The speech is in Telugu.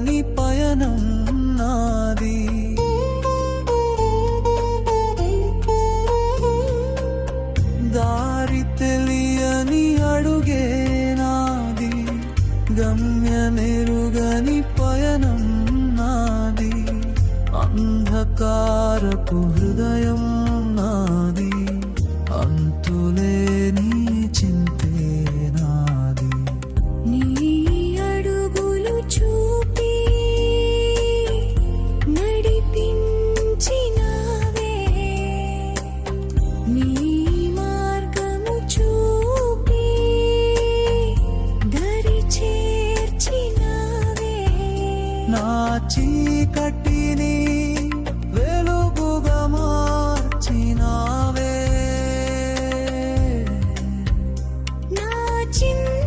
నెరుగని పయనం నాది. దారి తెలియని అడుగే నాది. గమ్య నెరుగని పయనం నాది. అంధకారపు హృదయం చీకటిని వెలుగుగా మార్చినావే. నా చిన్న